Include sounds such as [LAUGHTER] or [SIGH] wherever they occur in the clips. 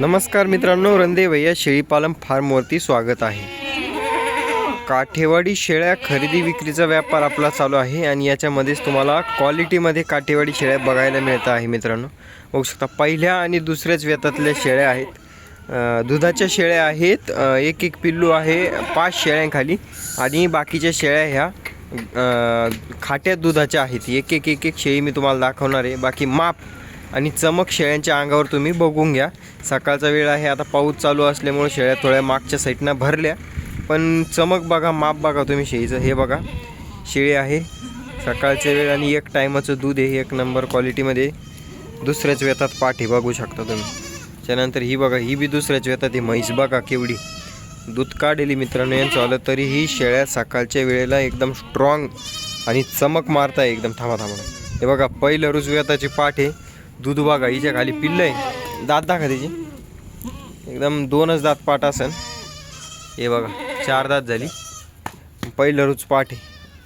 नमस्कार मित्रांनो रंदे शेळीपालन फार्मवरती स्वागत आहे. काठेवाडी शेळ्या खरेदी विक्रीचा व्यापार आपला चालू आहे आणि याच्यामध्येच तुम्हाला क्वालिटीमध्ये काठेवाडी शेळ्या बघायला मिळत आहे मित्रांनो. बघू शकता पहिल्या आणि दुसऱ्याच व्यतातल्या शेळ्या आहेत. दुधाच्या शेळ्या आहेत एक एक पिल्लू आहे पाच शेळ्यांखाली आणि बाकीच्या शेळ्या ह्या खाट्या दुधाच्या आहेत. एक एक एक एक शेळी मी तुम्हाला दाखवणार आहे. बाकी माप आणि चमक शेळ्यांच्या अंगावर तुम्ही बघून घ्या. सकाळचा वेळ आहे आता पाऊस चालू असल्यामुळे शेळ्या थोड्या मागच्या साईडनं भरल्या. पण चमक बघा माप बघा तुम्ही शेळीचं. हे बघा शेळी आहे. सकाळच्या वेळ आणि एक टायमाचं दूध आहे एक नंबर क्वालिटीमध्ये. दुसऱ्याच वेतात पाठी बघू शकता तुम्ही. त्यानंतर ही बघा ही बी दुसऱ्याच वेतात ही म्हैस बघा केवढी. दूध काढेली मित्रांनो यांचं आलं तरी ही शेळ्या सकाळच्या वेळेला एकदम स्ट्रॉंग आणि चमक मारताय एकदम. थांबा थांबा. हे बघा पहिलं रुजव्याताची पाठ आहे. दूध बघा हिच्या खाली पिल्लं आहे. दात दाखा त्याची. एकदम दोनच दात पाठ असन. हे बघा चार दात झाली. पहिलं रुच पाठ आहे.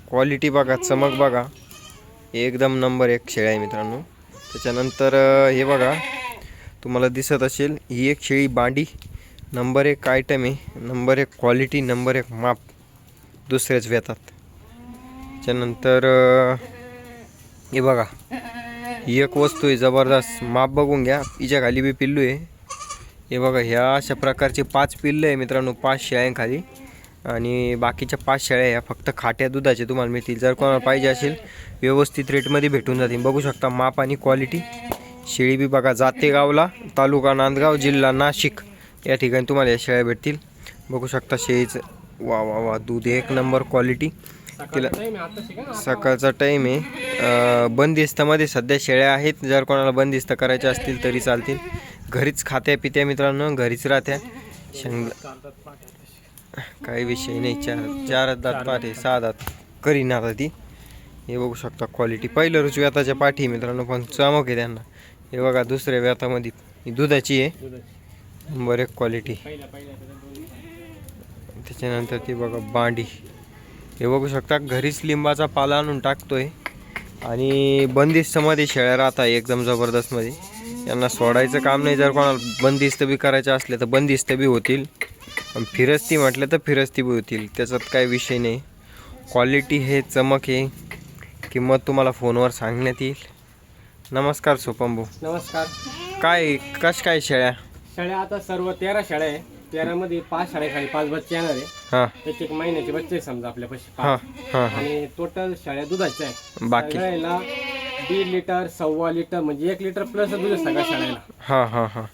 क्वालिटी बघा चमक बघा. एकदम नंबर एक शेळी आहे मित्रांनो. त्याच्यानंतर हे बघा. तुम्हाला दिसत असेल ही एक शेळी बांडी. नंबर एक आयटम आहे. नंबर एक क्वालिटी नंबर एक माप. दुसरेच वेतात त्याच्यानंतर हे बघा. एक वस्तू आहे जबरदस्त. माप बघून घ्या. हिच्या खाली बी पिल्लू आहे. हे बघा ह्या अशा प्रकारचे पाच पिल्लं आहे मित्रांनो पाच शेळ्यांखाली. आणि बाकीच्या पाच शेळ्या ह्या फक्त खाट्या दुधाचे तुम्हाला मिळतील. जर कोणाला पाहिजे असेल व्यवस्थित रेटमध्ये भेटून जातील. बघू शकता माप आणि क्वालिटी. शेळी बी बघा जातेगावला तालुका नांदगाव जिल्हा नाशिक. या ठिकाणी तुम्हाला या शेळ्या भेटतील. बघू शकता शेळीचं. वा वा वा दूध एक नंबर क्वालिटी. तिला सकाळचा टाईम आहे. बंदिस्तामध्ये सध्या शेळ्या आहेत. जर कोणाला बंदिस्त करायच्या असतील तरी चालतील. घरीच खात्या पित्या मित्रांनो घरीच राहत्या. शेंग काही विषय नाही. चार चार दात पाठी सहा दात करीन आता ती. हे बघू शकता क्वालिटी पहिलं रुच व्याताच्या पाठी आहे मित्रांनो पण चमक आहे त्यांना. हे बघा दुसऱ्या व्यातामध्ये ही दुधाची आहे. नंबर एक क्वालिटी त्याच्यानंतर ती बघा बांडी. हे बघू शकता घरीच लिंबाचा पाला आणून टाकतोय. आणि बंदिस्तमध्ये शेळ्या राहतात एकदम जबरदस्तमध्ये यांना सोडायचं काम नाही जर कोणाला बंदिस्त बी करायचे असले तर बंदिस्त बी होतील. आणि फिरस्ती म्हटलं तर फिरस्ती बी होतील त्याच्यात काय विषय नाही. क्वालिटी हे चमक आहे. किंमत तुम्हाला फोनवर सांगण्यात येईल. नमस्कार भाऊ. नमस्कार. काय कश काय शेळ्या? शाळा आता सर्व तेरा शाळा आहे. तेरामध्ये पाच शाळा खाली पाच बच्चे येणार आहे. हां. एक एक महिन्याचे बच्चे आहे समजा आपल्यापाशी हां पाच हां हां. आणि टोटल शाळा दुधाच्या आहे बाकी. सगळ्याला दीड लिटर सव्वा लिटर म्हणजे एक लिटर प्लस दूध आहे सगळ्या शाळेला. हां हां हां.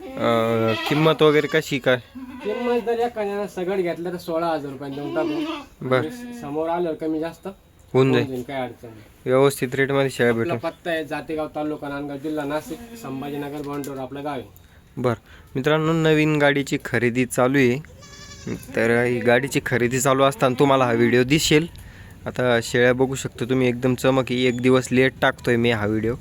अं, किंमत वगैरे कशी काय? किंमत जर एखाद्यानं सगळं घेतलं तर सोळा हजार रुपये देऊन टाकू. बर. आणि समोर आल्यावर कमी जास्त. होऊन होऊन जाईल जाईल काय अडचण नाही. व्यवस्थित रेटमध्ये शेळ्या आपला भेटून पत्ता आहे जातेगाव तालुका नांदगाव जिल्हा नाशिक संभाजीनगर बॉन्डवर आपलं गाव आहे. बर. मित्रांनो नवीन गाडीची खरेदी चालू आहे. तर ही गाडीची खरेदी चालू असताना तुम्हाला हा व्हिडिओ दिसेल. आता शेळ्या बघू शकतो तुम्ही एकदम चमक आहे. एक दिवस लेट टाकतोय मी हा व्हिडिओ.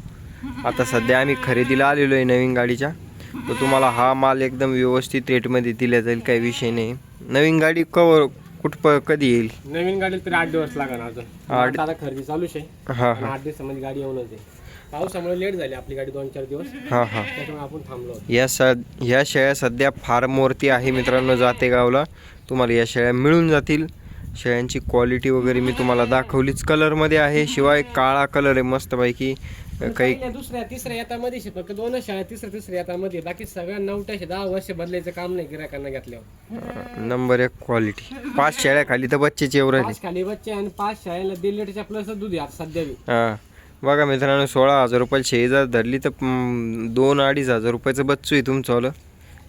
आता सध्या आम्ही खरेदीला आलेलो आहे नवीन गाडीच्या. तर तुम्हाला हा माल एकदम व्यवस्थित रेटमध्ये दिला जाईल काही विषय नाही. नवीन गाडी कवर कुठ प कधी येईल? नवीन गाडी तरी आठ दिवस लागणार अजून. आठ- आता खरेदी चालूच आहे. हां आठ दिवसामध्ये गाडी येऊनच आहे. पावसामुळे लेट झाली आपली गाडी दोन चार दिवस. हां हां. त्याच्यामुळे आपण थांबलो होतो. या स ह्या शेळ्या सध्या फार्मवरती आहे मित्रांनो जातेगावला तुम्हाला या शेळ्या मिळून जातील. शेळ्यांची क्वालिटी वगैरे मी तुम्हाला दाखवलीच. कलरमध्ये आहे शिवाय काळा कलर आहे मस्तपैकी काही दुसऱ्या तिसऱ्या येतामध्ये शे- फक्त दोनच शाळा तिसऱ्या तिसऱ्या येतामध्ये. बाकी सगळ्या नवट्या शे- दहा वर्ष बदलायचं काम नाही गिरायकांना घेतल्यावर. नंबर एक क्वालिटी पाच शेळ्या खाली तर बच्चेची एवढं पाच खाली बच्चे आणि पाच शाळेला दीड लिटरच्या प्लस दूध आहे आता सध्या बी. हां. बघा मित्रांनो सोळा हजार रुपयाला शेळी जर धरली तर दोन अडीच हजार रुपयाचं बच्चू आहे तुमचं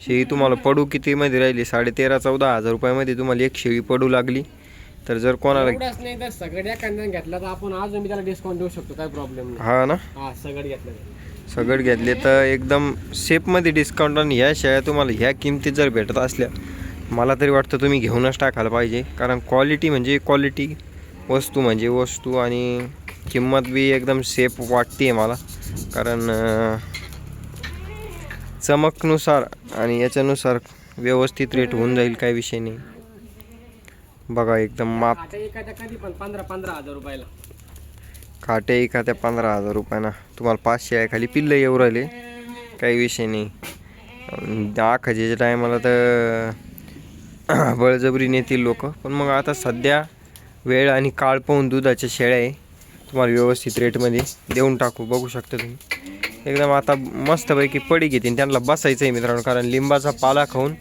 शेळी तुम्हाला पडू कितीमध्ये राहिली? साडे तेरा चौदा हजार रुपयामध्ये तुम्हाला एक शेळी पडू लागली. तर जर कोणाला एवढंच नाही तर सगळ्या घेतला तर आपण बी त्याला डिस्काउंट देऊ शकतो काय प्रॉब्लेम नाही. हा ना? हा सगळं घेतलं तर. सगळं घेतले तर एकदम सेफमध्ये डिस्काउंट आणि ह्या शेळ्या तुम्हाला ह्या किमतीत जर भेटत असल्या मला तरी वाटतं तुम्ही घेऊनच टाकायला पाहिजे. कारण क्वालिटी म्हणजे क्वालिटी वस्तू म्हणजे वस्तू आणि किंमत बी एकदम सेफ वाटते मला. कारण चमकनुसार आणि याच्यानुसार व्यवस्थित रेट होऊन जाईल काही विषय नाही. बघा एकदम माप. पंधरा पंधरा हजार रुपयाला. खाटे एखाद्या पंधरा हजार रुपयाना तुम्हाला पाचशे आहे खाली पिल्लं येऊ राहिले. काही विषय नाही. त्या आखाजीच्या टायमाला तर बळजबरी नेतील लोक. पण मग आता सध्या वेळ आणि काळ पाहून दुधाच्या शेळ्या आहे. तुम्हाला व्यवस्थित रेटमध्ये देऊन टाकू बघू शकता तुम्ही. एकदम आता मस्तपैकी पडी घेतील त्यांना बसायचं आहे मित्रांनो कारण लिंबाचा पाला खाऊन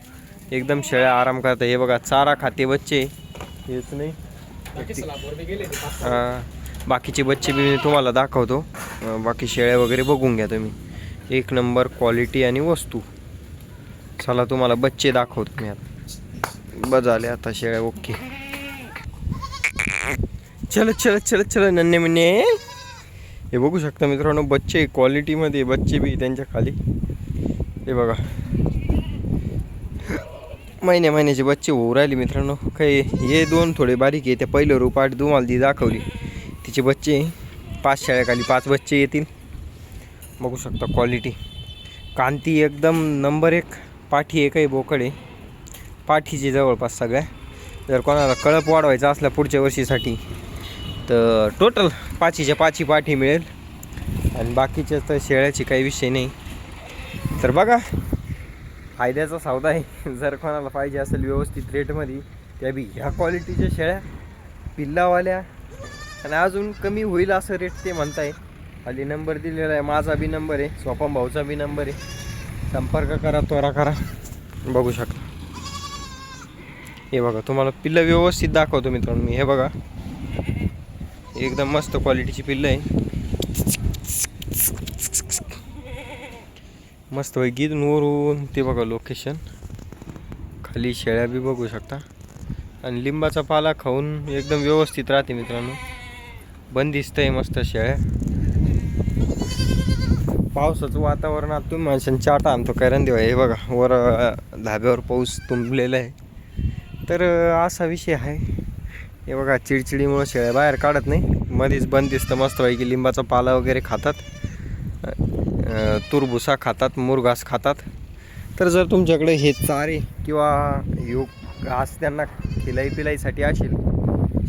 एकदम शेळ्या आराम करतात हे बघा चारा खाते बच्चे. हेच नाही. बाकीचे बच्चे बी मी तुम्हाला दाखवतो. बाकी शेळ्या वगैरे बघून घ्या तुम्ही. एक नंबर क्वालिटी आणि वस्तू. चला तुम्हाला बच्चे दाखवतो मी आता. बस झाले आता शेळ्या ओके. चल चल चल चल नन्हे म्हणे हे बघू शकता मित्रांनो बच्चे क्वालिटीमध्ये बच्चे बी त्यांच्या खाली. हे बघा. महिन्या महिन्याचे बच्चे होऊ राहिले मित्रांनो. काही हे दोन थोडे बारीक आहे त्या पहिलं रूपाट तुम्हाला ती दाखवली. तिचे बच्चे पाच शाळेखाली पाच बच्चे येतील. बघू शकता क्वालिटी कांती एकदम नंबर एक पाठी एक बोकड आहे. पाठीचे जवळपास सगळ्या. जर कोणाला कळप वाढवायचा असला पुढच्या वर्षीसाठी तर टोटल पाचीच्या पाची पाठी मिळेल. आणि बाकीच्या तर शेळ्याची काही विषय नाही. तर बघा फायद्याचा सौदा आहे. [LAUGHS] जर कोणाला पाहिजे असेल व्यवस्थित रेटमध्ये त्या बी ह्या क्वालिटीच्या शेळ्या पिल्लावाल्या आणि अजून कमी होईल असं रेट ते म्हणताय. खाली नंबर दिलेला आहे माझा बी नंबर आहे स्वपन भाऊचा बी नंबर आहे. संपर्क करा त्वरा करा. बघू शकता. हे बघा तुम्हाला पिल्लं व्यवस्थित दाखवतो मित्रांनो मी. हे बघा. एकदम मस्त क्वालिटीची पिल्लं आहे. मस्त गीत वरून ते बघा लोकेशन खाली शेळ्या बी बघू शकता. आणि लिंबाचा पाला खाऊन एकदम व्यवस्थित राहते मित्रांनो. बंदिस्त आहे मस्त शेळ्या. पावसाचं वातावरण आता तुम्ही माणसांनी चाटा आणतो कारण देवा हे बघा वर धाब्यावर पाऊस तुंबलेला आहे. तर असा विषय आहे. हे बघा चिडचिडीमुळं शेळ्या बाहेर काढत नाही. मध्येच बंदिस्त मस्त की लिंबाचा पाला वगैरे खातात. तुरभुसा खातात मुरघास खातात. तर जर तुमच्याकडे हे चारे किंवा योग घास त्यांना खिलाई पिलाईसाठी असेल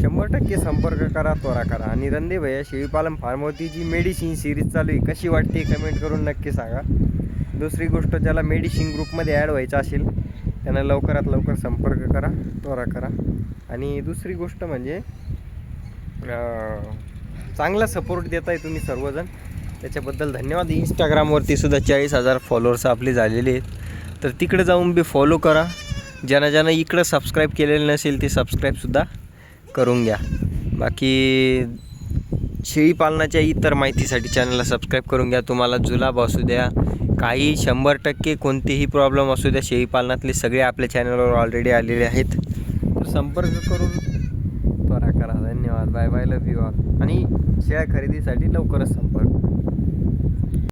शंभर टक्के संपर्क करा त्वरा करा. आणि रंदे भैया शेळीपालन फार्मवरती जी मेडिसिन सिरीज चालू आहे कशी वाटते कमेंट करून नक्की सांगा. दुसरी गोष्ट ज्याला मेडिसिन ग्रुपमध्ये ॲड व्हायचं असेल त्यांना लवकरात लवकर संपर्क करा त्वरा करा. आणि दुसरी गोष्ट म्हणजे चांगला सपोर्ट देत आहे तुम्ही सर्वजण. त्याच्याबद्दल धन्यवाद. इंस्टाग्रामवरती सुद्धा चाळीस हजार फॉलोअर्स आपले झालेले आहेत. तर तिकडे जाऊन बी फॉलो करा. ज्यांना ज्यांना इकडं सबस्क्राईब केलेलं नसेल ते सबस्क्राईबसुद्धा करून घ्या. बाकी शेळीपालनाच्या इतर माहितीसाठी चॅनलला सबस्क्राईब करून घ्या. तुम्हाला जुलाब असू द्या काही शंभर टक्के कोणतेही प्रॉब्लेम असू द्या शेळीपालनातले सगळे आपल्या चॅनलवर ऑलरेडी आलेले आहेत. संपर्क करून त्वरा करा. धन्यवाद. Bye bye love you all आणि शेळ्या खरेदीसाठी लवकरच संपर्क